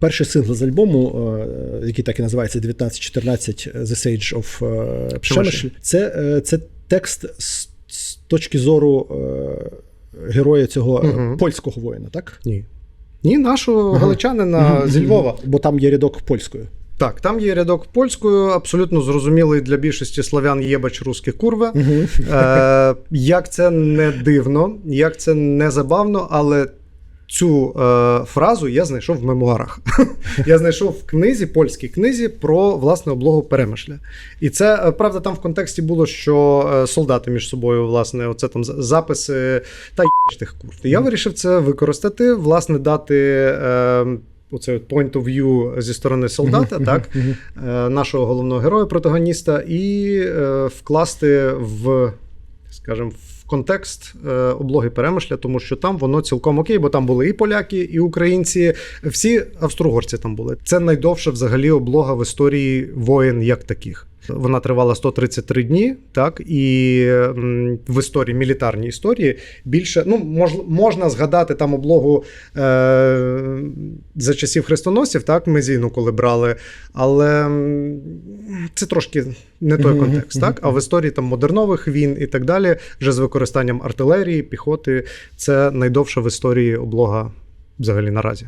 Перший сингл з альбому, е, який так і називається 1914 The Sage of е, це, е, це текст з, з точки зору героя цього Мгм. польського воїна, так? Ні. Ні, нашого галичанина зі Львова. Бо там є рядок польською. Так, там є рядок польською, абсолютно зрозумілий для більшості славян єбач русських курва. Е, як це не дивно, як це не забавно, але цю е, фразу я знайшов в мемуарах. я знайшов в книзі, польській книзі про власне облогу перемишля. І це е, правда там в контексті було, що е, солдати між собою, власне, оце там за- записи та тих курв. І я вирішив це використати, власне, дати. Е, Оце от point of view зі сторони солдата, так, е, нашого головного героя, протагоніста, і е, вкласти в, скажімо, в контекст е, облоги перемишля, тому що там воно цілком окей, бо там були і поляки, і українці, всі австрогорці там були. Це найдовша взагалі облога в історії воєн як таких. Вона тривала 133 дні, так і в історії, мілітарній історії більше ну мож, можна згадати там облогу е, за часів хрестоносців, так мезійну, коли брали, але це трошки не той контекст, так? А в історії там модернових війн і так далі, вже з використанням артилерії, піхоти, це найдовша в історії облога взагалі наразі.